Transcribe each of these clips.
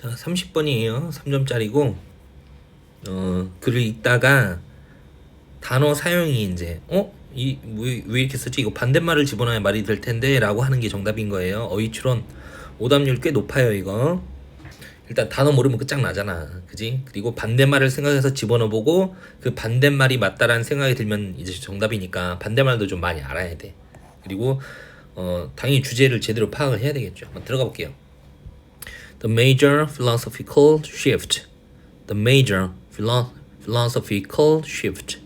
자, 30번이에요. 3점짜리고 어, 글을 읽다가 단어 사용이 이제 어? 이, 왜, 왜 이렇게 쓰지? 이거 반대말을 집어넣어야 말이 될 텐데 라고 하는 게 정답인 거예요. 어휘 추론 오답률 꽤 높아요, 이거. 일단 단어 모르면 끝장나잖아. 그지? 그리고 반대말을 생각해서 집어넣어보고 그 반대말이 맞다라는 생각이 들면 이제 정답이니까 반대말도 좀 많이 알아야 돼. 그리고 어, 당연히 주제를 제대로 파악을 해야 되겠죠. 한번 들어가 볼게요. The major philosophical shift. The major philo- philosophical shift.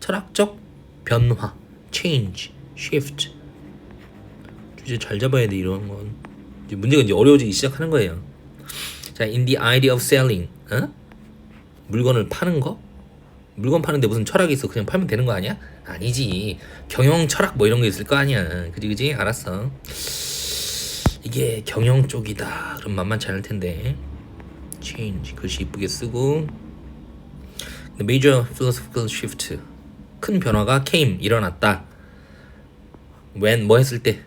철학적 변화. change. shift. 주제 잘 잡아야 돼 이런 건. 이제 문제가 이제 어려워지기 시작하는 거예요. 자, in the idea of selling. 어? 물건을 파는 거? 물건 파는데 무슨 철학이 있어? 그냥 팔면 되는 거 아니야? 아니지. 경영 철학 뭐 이런 거 있을 거 아니야. 그지 그지? 알았어. 이게 경영 쪽이다. 그럼 만만치 않을 텐데. change 글씨 이쁘게 쓰고. The major philosophical shift. 큰 변화가 came 일어났다. when 뭐 했을 때?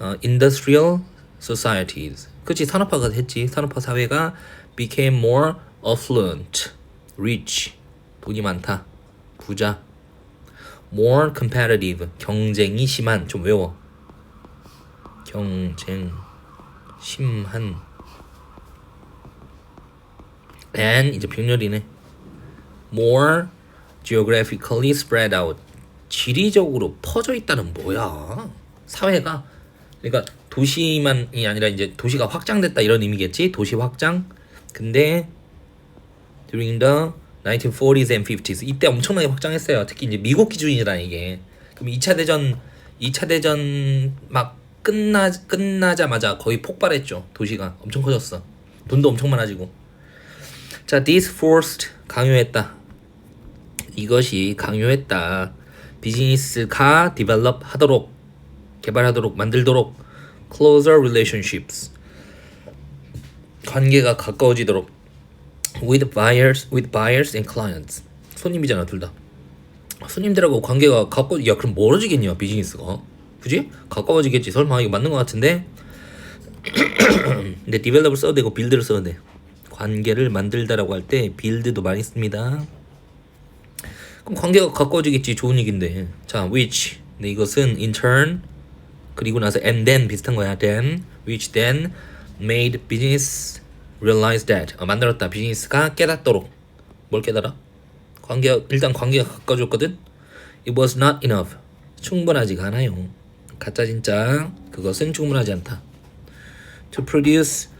어, industrial societies. 그치 산업화가 했지. 산업화 사회가 became more affluent, rich. 돈이 많다. 부자. more competitive. 경쟁이 심한. 좀 외워. 경쟁 심한. And 이제 병렬이네. More geographically spread out. 지리적으로 퍼져 있다는 뭐야? 사회가. 그러니까 도시만이 아니라 이제 도시가 확장됐다 이런 의미겠지? 도시 확장? 근데 during the 1940s and 50s 이때 엄청나게 확장했어요. 특히 이제 미국 기준이라 이게. 그럼 2차 대전 2차 대전 막 끝나 끝나자마자 거의 폭발했죠. 도시가 엄청 커졌어. 돈도 엄청 많아지고. 자 this forced 강요했다. 이것이 강요했다. 비즈니스가 디벨롭 하도록 개발하도록 만들도록 closer relationships. 관계가 가까워지도록 with buyers with buyers and clients. 손님이잖아 둘 다. 손님들하고 관계가 가까워 야 그럼 멀어지겠냐 비즈니스가 그지? 가까워지겠지. 설마 이거 맞는 것 같은데? 근데 디벨롭을 써도 되고 빌드를 써도 돼. 관계를 만들다라고 할 때 빌드도 많이 씁니다. 그럼 관계가 가까워지겠지. 좋은 얘기인데. 자 which? 근데 이것은 in turn 그리고 나서 and then 비슷한 거야. then which then made business realize that. 어, 만들었다. 비즈니스가 깨닫도록. 뭘 깨달아? 관계가 일단 관계가 가까워졌거든? it was not enough. 충분하지가 않아요 가짜 진짜 그것은 충분하지 않다. To produce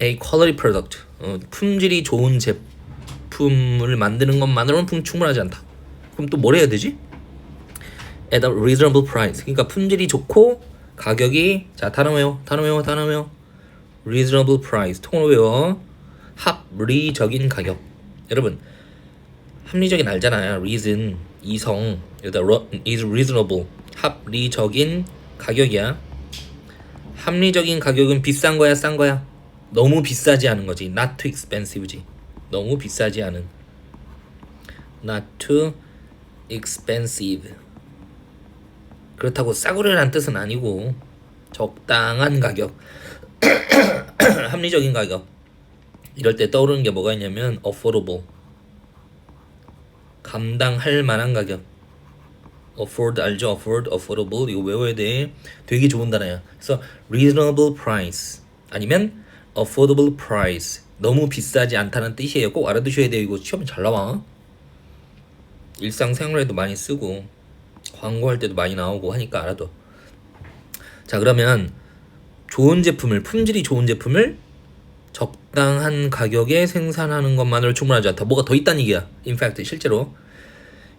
a quality product. 어, 품질이 좋은 제품을 만드는 것만으로는 품- 충분하지 않다. 그럼 또 뭘 해야 되지? at a reasonable price. 그러니까 품질이 좋고 가격이 자 단어 외워 단어 외워 단어 외워 reasonable price. 통으로 외워. 합리적인 가격. 여러분 합리적인 알잖아요. reason 이성. 여기다 is reasonable 합리적인 가격이야. 합리적인 가격은 비싼 거야 싼 거야? 너무 비싸지 않은 거지. Not too expensive지. 너무 비싸지 않은. Not too expensive. 그렇다고 싸구려란 뜻은 아니고 적당한 가격. 합리적인 가격. 이럴 때 떠오르는 게 뭐가 있냐면 affordable. 감당할 만한 가격 afford 알죠? Afford affordable 이거 외워야 돼. 되게 좋은 단어야. 그래서 reasonable price 아니면 affordable price. 너무 비싸지 않다는 뜻이에요. 꼭 알아두셔야 돼요. 이거 시험 잘 나와. 일상생활에도 많이 쓰고 광고할 때도 많이 나오고 하니까 알아둬. 자 그러면 좋은 제품을 품질이 좋은 제품을 적당한 가격에 생산하는 것만으로 충분하지 않다. 뭐가 더 있다는 얘기야. In fact 실제로.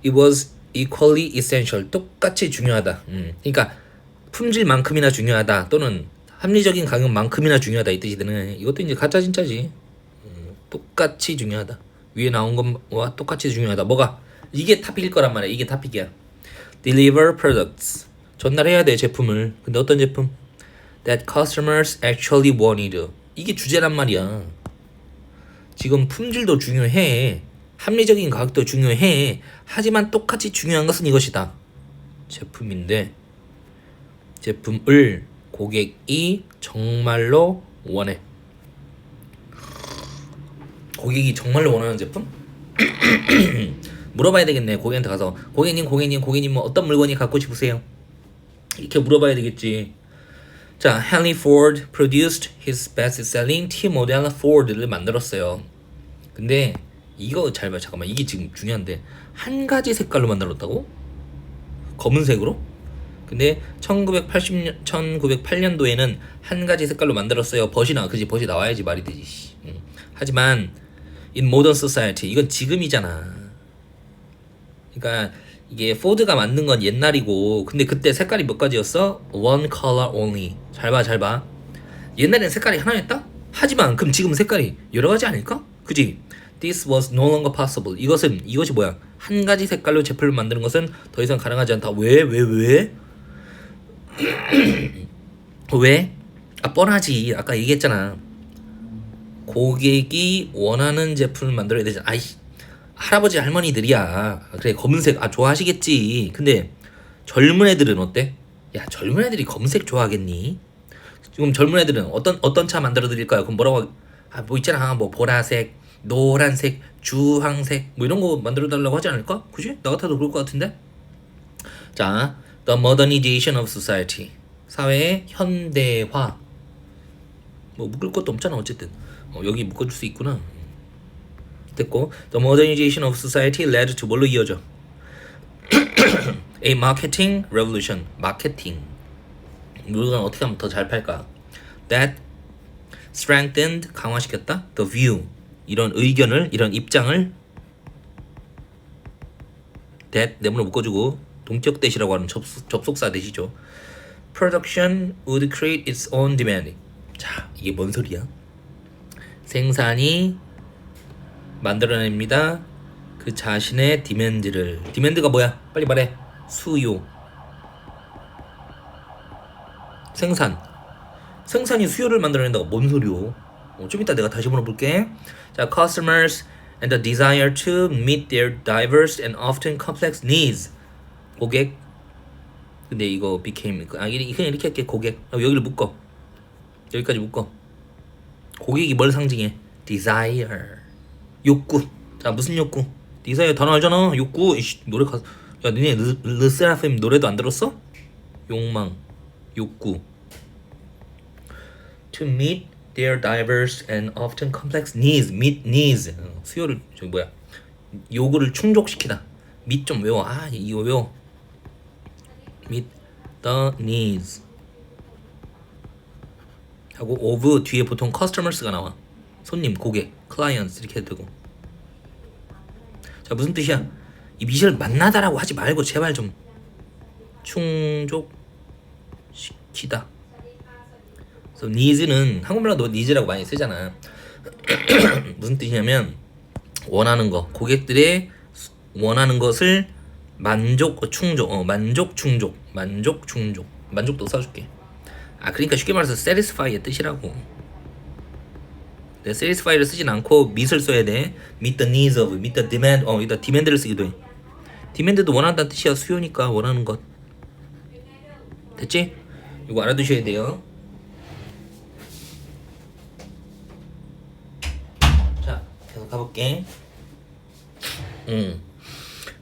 It was equally essential. 똑같이 중요하다. 음. 그러니까 품질만큼이나 중요하다 또는 합리적인 가격만큼이나 중요하다 이 뜻이 되는 이것도 이제 가짜 진짜지. 음, 똑같이 중요하다. 위에 나온 것과 똑같이 중요하다. 뭐가 이게 타픽일 거란 말이야. 이게 타픽이야. deliver products 전달해야 돼 제품을 근데 어떤 제품 that customers actually wanted 이게 주제란 말이야 지금 품질도 중요해 합리적인 가격도 중요해 하지만 똑같이 중요한 것은 이것이다 제품인데 제품을 고객이 정말로 원해. 고객이 정말로 원하는 제품? 물어봐야 되겠네. 고객한테 가서 고객님, 고객님, 고객님 뭐 어떤 물건이 갖고 싶으세요? 이렇게 물어봐야 되겠지. 자, Henry Ford produced his best-selling T 모델 Ford를 만들었어요. 근데 이거 잘 봐. 잠깐만. 이게 지금 중요한데 한 가지 색깔로 만들었다고? 검은색으로? 근데 1980년 1908년도에는 한 가지 색깔로 만들었어요. 벗이 나. 그지? 벗이 나와야지 말이 되지. 씨. 응. 하지만 in modern society 이건 지금이잖아. 그러니까 이게 포드가 만든 건 옛날이고 근데 그때 색깔이 몇 가지였어? One color only. 잘 봐, 잘 봐. 옛날엔 색깔이 하나였다? 하지만 그럼 지금 색깔이 여러 가지 아닐까? 그지? This was no longer possible. 이것은 이것이 뭐야? 한 가지 색깔로 제품을 만드는 것은 더 이상 가능하지 않다. 왜? 왜? 왜? 왜? 아 뻔하지. 아까 얘기했잖아. 고객이 원하는 제품을 만들어야 되잖아. 아이 할아버지 할머니들이야. 그래 검은색 아 좋아하시겠지. 근데 젊은 애들은 어때? 야 젊은 애들이 검은색 좋아하겠니? 지금 젊은 애들은 어떤 어떤 차 만들어 드릴까요? 그럼 뭐라고 아 뭐 있잖아 뭐 보라색, 노란색, 주황색 뭐 이런 거 만들어 달라고 하지 않을까? 그지? 나 같아도 그럴 것 같은데. 자, the modernization of society 사회의 현대화 뭐 묶을 것도 없잖아 어쨌든 어, 여기 묶어줄 수 있구나. 됐고 the modernization of society led to 뭘로 이어져? A marketing revolution 마케팅 물건 어떻게 하면 더 잘 팔까? That strengthened 강화시켰다 the view 이런 의견을 이런 입장을 that 내문을 묶어주고 동격 대시라고 하는 접속, 접속사 대시죠. Production would create its own demand. 자 이게 뭔 소리야? 생산이 만들어냅니다. 그 자신의 디맨드를 디맨드가 뭐야? 빨리 말해. 수요. 생산. 생산이 수요를 만들어낸다고 뭔 소리요? 어, 좀 이따 내가 다시 물어볼게. 자, customers and the desire to meet their diverse and often complex needs. 고객. 근데 이거 became 아 이렇게- 이렇게 할게 고객. 어, 여기를 묶어. 여기까지 묶어. 고객이 뭘 상징해? desire. 욕구. 자, 무슨 욕구? desire 단어 알잖아. 욕구. 이씨, 노래 가. 야, 르, 르세라핌 노래도 안 들었어? 욕망. 욕구. To meet their diverse and often complex needs. meet needs. 어, 수요를 저기 뭐야? 요구를 충족시키다. meet 좀 외워. 아, 이거 외워. meet the needs. 하고 of 뒤에 보통 customers가 나와. 손님, 고객, clients 이렇게 되고. 자 무슨 뜻이야? 이 미션을 만나다라고 하지 말고 제발 좀 충족시키다. Needs는 한국말로 needs라고 많이 쓰잖아. 무슨 뜻이냐면 원하는 거, 고객들의 수- 원하는 것을 만족, 어, 충족, 어, 만족, 충족, 만족, 충족, 만족도 써줄게. 아 그러니까 쉽게 말해서 satisfy의 뜻이라고. 네, satisfy를 쓰진 않고 meet을 써야 돼. meet the needs of, meet the demand, 어, 여기다 demand를 쓰기도 해. demand도 원한다는 뜻이야. 수요니까 원하는 것. 됐지? 이거 알아두셔야 돼요. 자, 계속 가볼게. 음.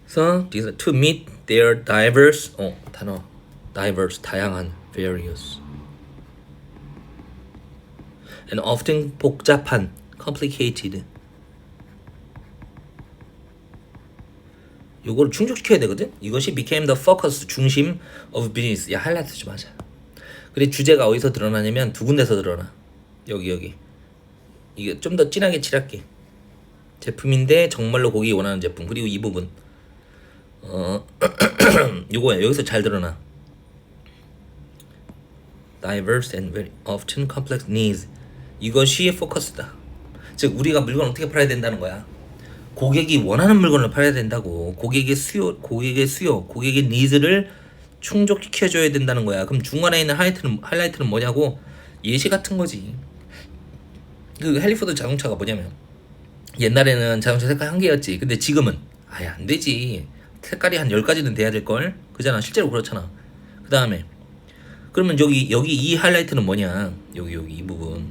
So, these to meet their diverse, 어, 단어, diverse, 다양한, various. and often 복잡한 complicated 요거를 충족시켜야 되거든 이것이 became the focus 중심 of business 야 하이라이트 좀 하자 그래 주제가 어디서 드러나냐면 두 군데서 드러나 여기 여기 이게 좀 더 진하게 칠할게 제품인데 정말로 고객이 원하는 제품 그리고 이 부분 어 요거야 여기서 잘 드러나 diverse and very often complex needs 이것이 포커스다. 즉 우리가 물건을 어떻게 팔아야 된다는 거야. 고객이 원하는 물건을 팔아야 된다고. 고객의 수요, 고객의 수요, 고객의 니즈를 충족시켜줘야 된다는 거야. 그럼 중간에 있는 하이라이트는 하이라이트는 뭐냐고 예시 같은 거지. 그 헬리포드 자동차가 뭐냐면 옛날에는 자동차 색깔 한 개였지. 근데 지금은 아예 안 되지. 색깔이 한 10가지는 돼야 될 걸. 그잖아. 실제로 그렇잖아. 그다음에 그러면 여기 여기 이 하이라이트는 뭐냐? 여기 여기 이 부분.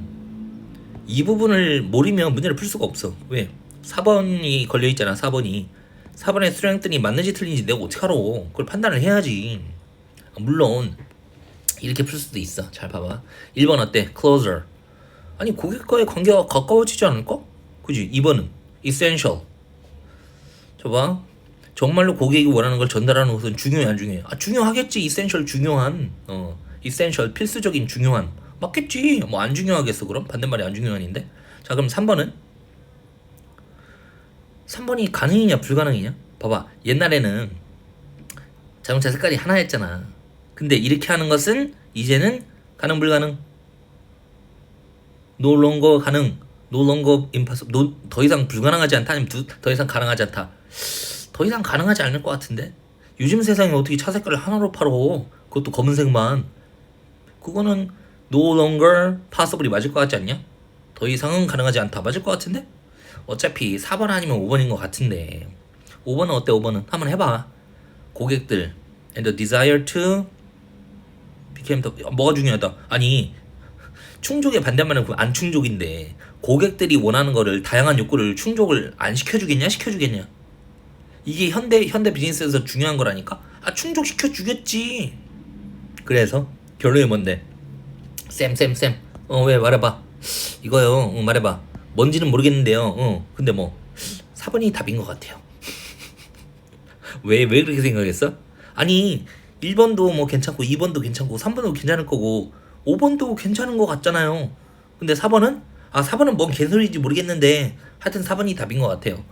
이 부분을 모르면 문제를 풀 수가 없어. 왜? 4번이 걸려 있잖아. 4번이. 4번의 수량등이 맞는지 틀린지 내가 어떻게 알아? 그걸 판단을 해야지. 물론 이렇게 풀 수도 있어. 잘 봐봐. 1번 어때? closer. 아니 고객과의 관계가 가까워지지 않을까? 그지? 2번은 essential. 저봐. 정말로 고객이 원하는 걸 전달하는 것은 중요해 안 중요해? 아 중요하겠지. essential 중요한. 어. essential 필수적인 중요한. 맞겠지. 뭐 안 중요하겠어 그럼? 반대말이 안 중요한인데. 자 그럼 3번은 3번이 가능이냐 불가능이냐? 봐봐. 옛날에는 자동차 색깔이 하나였잖아. 근데 이렇게 하는 것은 이제는 가능 불가능? no longer 가능, no longer impossible, no, 더 이상 불가능하지 않다 아니면 두, 더 이상 가능하지 않다. 더 이상 가능하지 않을 것 같은데? 요즘 세상에 어떻게 차 색깔을 하나로 팔어? 그것도 검은색만. 그거는 no longer possible이 맞을 것 같지 않냐? 더 이상은 가능하지 않다. 맞을 것 같은데? 어차피 4번 아니면 5번인 것 같은데 5번은 어때 5번은? 한번 해봐 고객들 and the desire to became the 뭐가 중요하다 아니 충족의 반대말은 그안 충족인데 고객들이 원하는 거를 다양한 욕구를 충족을 안 시켜주겠냐 시켜주겠냐? 이게 현대 현대 비즈니스에서 중요한 거라니까? 아 충족 시켜 주겠지. 그래서 결론이 뭔데? 쌤쌤쌤 어 왜 말해봐. 이거요. 어, 말해봐. 뭔지는 모르겠는데요. 어 근데 뭐 4번이 답인 것 같아요. 왜 왜 그렇게 생각했어? 아니 1번도 뭐 괜찮고 2번도 괜찮고 3번도 괜찮을 거고 5번도 괜찮은 것 같잖아요. 근데 4번은 아 4번은 뭔 개소리인지 모르겠는데 하여튼 4번이 답인 것 같아요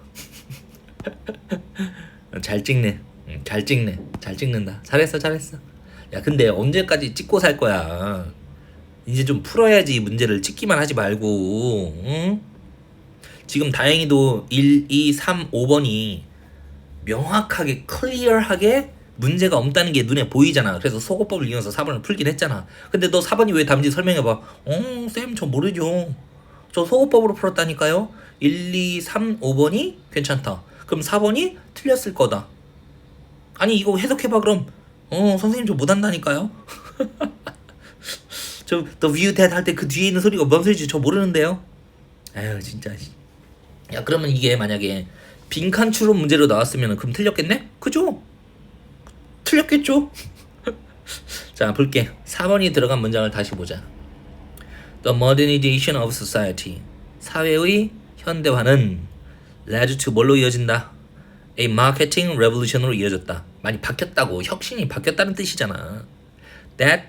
잘 찍네 응, 잘 찍네 잘 찍는다 잘했어 잘했어 야 근데 언제까지 찍고 살 거야 이제 좀 풀어야지 문제를 찍기만 하지 말고 응? 지금 다행히도 1, 2, 3, 5번이 명확하게 클리어하게 문제가 없다는 게 눈에 보이잖아. 그래서 소거법을 이용해서 4번을 풀긴 했잖아. 근데 너 4번이 왜 답인지 설명해봐. 어, 쌤, 저 모르죠. 저 소거법으로 풀었다니까요. 1, 2, 3, 5번이 괜찮다. 그럼 4번이 틀렸을 거다. 아니, 이거 해석해봐, 그럼. 어, 선생님 저 못한다니까요. 저, The View That 할 때 그 뒤에 있는 소리가 뭔 소리인지 저 모르는데요. 아유, 진짜. 야, 그러면 이게 만약에 빈칸 추론 문제로 나왔으면 그럼 틀렸겠네? 그죠? 틀렸겠죠? 자, 볼게. 4번이 들어간 문장을 다시 보자. The modernization of society. 사회의 현대화는 led to 뭘로 이어진다? A marketing revolution으로 이어졌다. 많이 바뀌었다고. 혁신이 바뀌었다는 뜻이잖아. That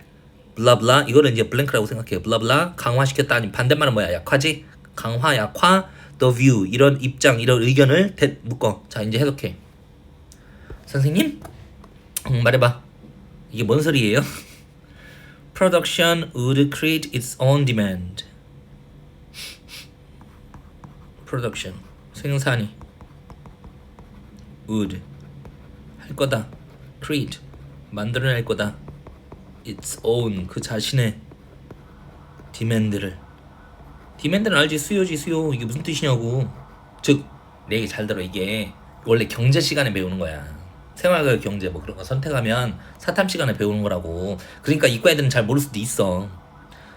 blah blah 이거는 이제 블랭크라고 생각해요. blah blah 강화시켰다 아니 반대말은 뭐야? 약화지? 강화, 약화, the view 이런 입장, 이런 의견을 대, 묶어. 자, 이제 해석해. 선생님? 음, 말해봐. 이게 뭔 소리예요? Production would create its own demand. Production 생산이 would 할 거다. create 만들어낼 거다. its own 그 자신의 demand를 디맨드는 알지 수요지 수요 이게 무슨 뜻이냐고 즉 내 얘기 잘 들어 이게 원래 경제 시간에 배우는 거야 생활과 경제 뭐 그런 거 선택하면 사탐 시간에 배우는 거라고. 그러니까 이과 애들은 잘 모를 수도 있어.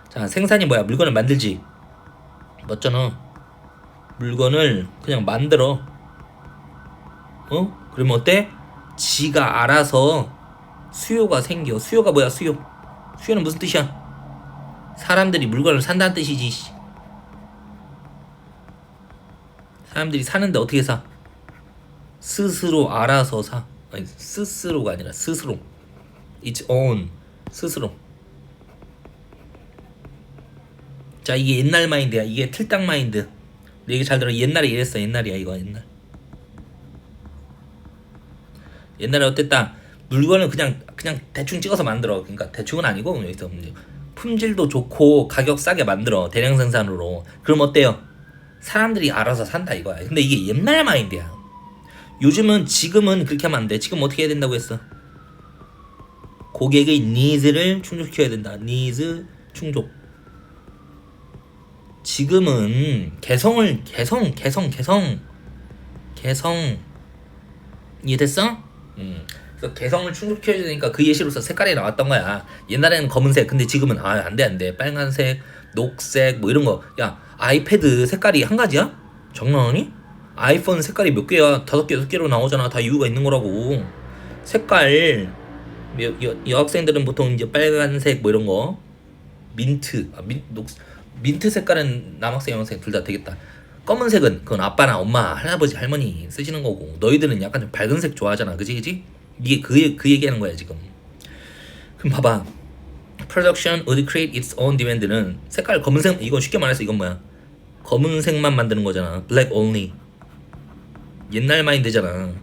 자 생산이 뭐야? 물건을 만들지. 맞잖아. 물건을 그냥 만들어. 어? 그러면 어때? 지가 알아서 수요가 생겨. 수요가 뭐야 수요? 수요는 무슨 뜻이야? 사람들이 물건을 산다는 뜻이지 씨. 사람들이 사는데 어떻게 사? 스스로 알아서 사. 아니 스스로가 아니라 스스로. Its own 스스로. 자 이게 옛날 마인드야. 이게 틀딱 마인드. 내 얘기 잘 들어. 옛날에 이랬어. 옛날이야 이거 옛날. 옛날에 어땠다? 물건을 그냥 그냥 대충 찍어서 만들어. 그러니까 대충은 아니고 여기서 품질도 좋고 가격 싸게 만들어 대량 생산으로. 그럼 어때요? 사람들이 알아서 산다 이거야. 근데 이게 옛날 마인드야. 요즘은 지금은 그렇게 하면 안 돼. 지금 어떻게 해야 된다고 했어? 고객의 니즈를 충족시켜야 된다. 니즈 충족. 지금은 개성을 개성 개성 개성 개성 이해됐어? 음. 그래서 개성을 충족해야 되니까 그 예시로서 색깔이 나왔던 거야. 옛날에는 검은색, 근데 지금은 아 안 돼 안 돼. 빨간색, 녹색 뭐 이런 거. 야 아이패드 색깔이 한 가지야? 장난하니? 아이폰 색깔이 몇 개야? 다섯 개, 여섯 개로 나오잖아. 다 이유가 있는 거라고. 색깔 여, 여, 여 학생들은 보통 이제 빨간색 뭐 이런 거. 민트. 아, 민, 녹, 민트 색깔은 남학생 여학생 둘 다 되겠다. 검은색은 그건 아빠나 엄마 할아버지 할머니 쓰시는 거고. 너희들은 약간 좀 밝은색 좋아하잖아. 그지 그지? 이게 그, 그 얘기하는 거야 지금. 그럼 봐봐. Production would create its own demand는 색깔 검은색 이건 쉽게 말해서 이건 뭐야? 검은색만 만드는 거잖아. Black only 옛날 마인드잖아.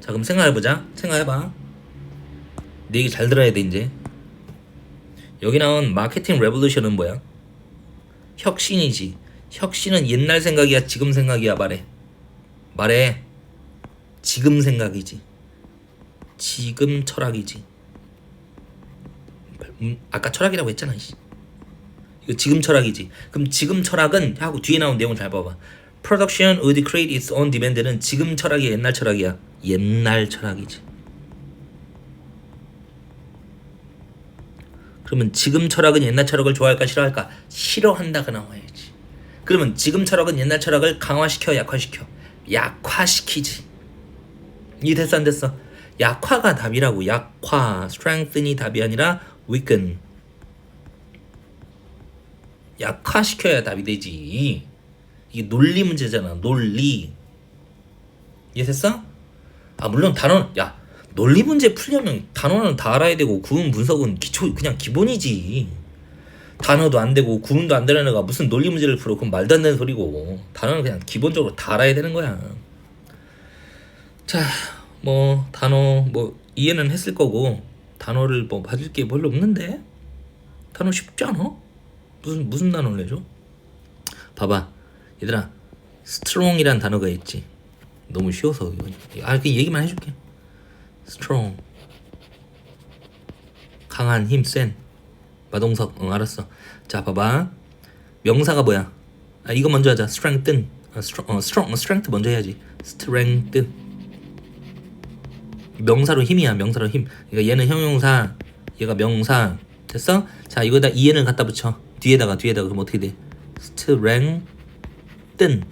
자 그럼 생각해보자. 생각해봐. 내 얘기 잘 들어야 돼 이제. 여기 나온 마케팅 레볼루션은 뭐야? 혁신이지. 혁신은 옛날 생각이야 지금 생각이야 말해. 말해. 지금 생각이지. 지금 철학이지. 음, 아까 철학이라고 했잖아. 이거 지금 철학이지. 그럼 지금 철학은 하고 뒤에 나온 내용을 잘 봐봐 Production would create its own demand는 지금 철학이 옛날 철학이야 옛날 철학이지 그러면 지금 철학은 옛날 철학을 좋아할까 싫어할까? 싫어한다가 나와야지. 그러면 지금 철학은 옛날 철학을 강화시켜 약화시켜? 약화시키지. 이 됐어 안 됐어? 약화가 답이라고 약화 strengthen이 답이 아니라 weaken 약화시켜야 답이 되지 이게 논리 문제잖아 논리 이해됐어? 아 물론 단어 야 논리 문제 풀려면 단어는 다 알아야 되고 구문 분석은 기초 그냥 기본이지. 단어도 안 되고 구문도 안 되는 애가 무슨 논리 문제를 풀어 그건 말도 안 되는 소리고 단어는 그냥 기본적으로 다 알아야 되는 거야. 자, 뭐 단어 뭐 이해는 했을 거고 단어를 뭐 받을 게 별로 없는데 단어 쉽지 않아? 무슨 무슨 단어를 내줘? 봐봐, 얘들아, strong이란 단어가 있지. 너무 쉬워서 이거. 아 그냥 얘기만 해줄게. strong. 강한 힘센. 마동석 응 알았어. 자 봐봐. 명사가 뭐야? 아 이거 먼저 하자. strengthen. 아, strong, 어, strong strength 먼저 해야지. strength 명사로 힘이야 명사로 힘. 그러니까 얘는 형용사 얘가 명사. 됐어? 자 이거다 en을 갖다 붙여. 뒤에다가 뒤에다가. 그럼 어떻게 돼 strengthen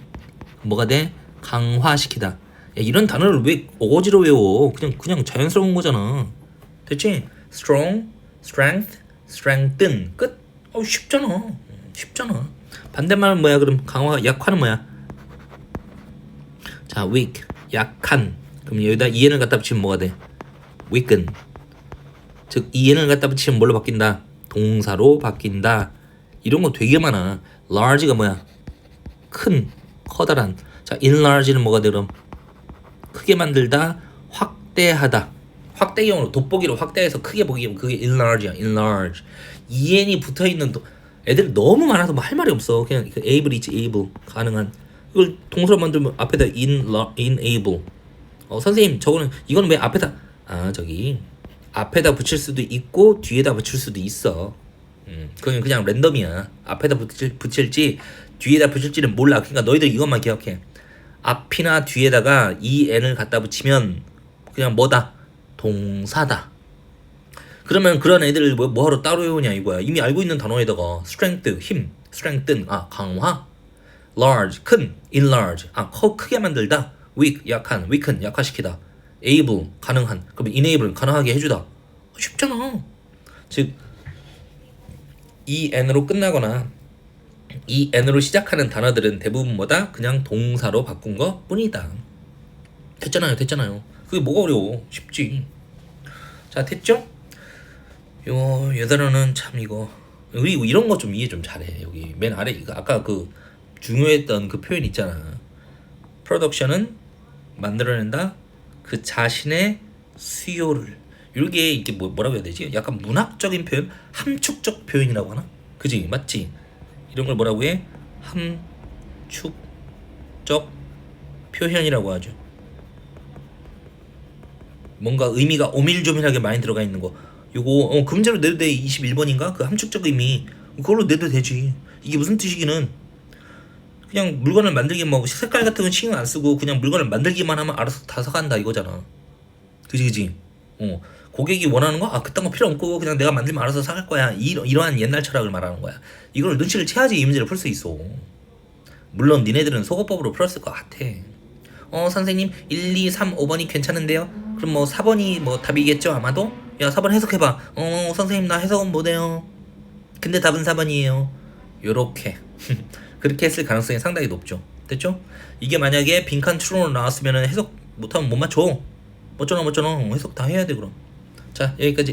뭐가 돼 강화시키다 야, 이런 단어를 왜 어거지로 외워? 그냥 그냥 자연스러운 거잖아. 됐지? strong, strength, strengthen 끝. 어 쉽잖아. 쉽잖아. 반대말은 뭐야? 그럼 강화, 약화는 뭐야? 자, weak, 약한. 그럼 여기다 en을 갖다 붙이면 뭐가 돼? weaken. 즉 en을 갖다 붙이면 뭘로 바뀐다? 동사로 바뀐다. 이런 거 되게 많아. large가 뭐야? 큰, 커다란. 자, enlarge는 뭐가 돼 그럼? 크게 만들다, 확대하다. 확대형으로 돋보기로 확대해서 크게 보기 그게 enlarge야, enlarge. en이 붙어 있는 애들 너무 많아서 뭐 할 말이 없어. 그냥 그 able 있지, able 가능한. 이걸 동사로 만들면 앞에다 in, enable. 어 선생님 저거는 이거는 왜 앞에다 아 저기 앞에다 붙일 수도 있고 뒤에다 붙일 수도 있어. 음, 그건 그냥 랜덤이야. 앞에다 붙일, 붙일지 뒤에다 붙일지는 몰라. 그러니까 너희들 이것만 기억해. 앞이나 뒤에다가 이 n을 갖다 붙이면 그냥 뭐다 동사다. 그러면 그런 애들을 뭐, 뭐하러 따로 외우냐 이거야. 이미 알고 있는 단어에다가 strength 힘, strengthen 아 강화, large 큰, enlarge 아 커 크게 만들다, weak 약한, weaken 약화시키다, able 가능한. 그러면 enable 가능하게 해주다. 쉽잖아. 즉이 n으로 끝나거나 이 n으로 시작하는 단어들은 대부분 뭐다? 그냥 동사로 바꾼 것 뿐이다. 됐잖아요, 됐잖아요. 그게 뭐가 어려워? 쉽지. 자, 됐죠? 요, 요 단어는 참 이거. 그리고 이런 거 좀 이해 좀 잘해. 여기 맨 아래, 이거 아까 그 중요했던 그 표현 있잖아. 프로덕션은 만들어낸다 그 자신의 수요를. 이게 이게 뭐, 뭐라고 해야 되지? 약간 문학적인 표현, 함축적 표현이라고 하나? 그지? 맞지? 이런 걸 뭐라고 해? 함축적 표현이라고 하죠. 뭔가 의미가 오밀조밀하게 많이 들어가 있는 거. 요거 어, 금제로 내도 돼 21번인가? 그 함축적 의미 그걸로 내도 되지. 이게 무슨 뜻이기는 그냥 물건을 만들기 뭐 색깔 같은 건 신경 안 쓰고 그냥 물건을 만들기만 하면 알아서 다 사간다 이거잖아. 그지 그지. 어 고객이 원하는 거, 아, 그딴 거 필요 없고, 그냥 내가 만들면 알아서 사갈 거야. 이러, 이러한 옛날 철학을 말하는 거야. 이걸 눈치를 채야지 이 문제를 풀 수 있어. 물론 니네들은 속어법으로 풀었을 것 같아. 어, 선생님, 1, 2, 3, 5번이 괜찮은데요? 그럼 뭐 4번이 뭐 답이겠죠, 아마도? 야, 4번 해석해봐. 어, 선생님, 나 해석은 못해요. 근데 답은 4번이에요. 요렇게. 그렇게 했을 가능성이 상당히 높죠. 됐죠? 이게 만약에 빈칸 추론으로 나왔으면 해석 못하면 못 맞춰. 멋쩌나 멋쩌나 해석 다 해야 돼, 그럼. 자, 여기까지.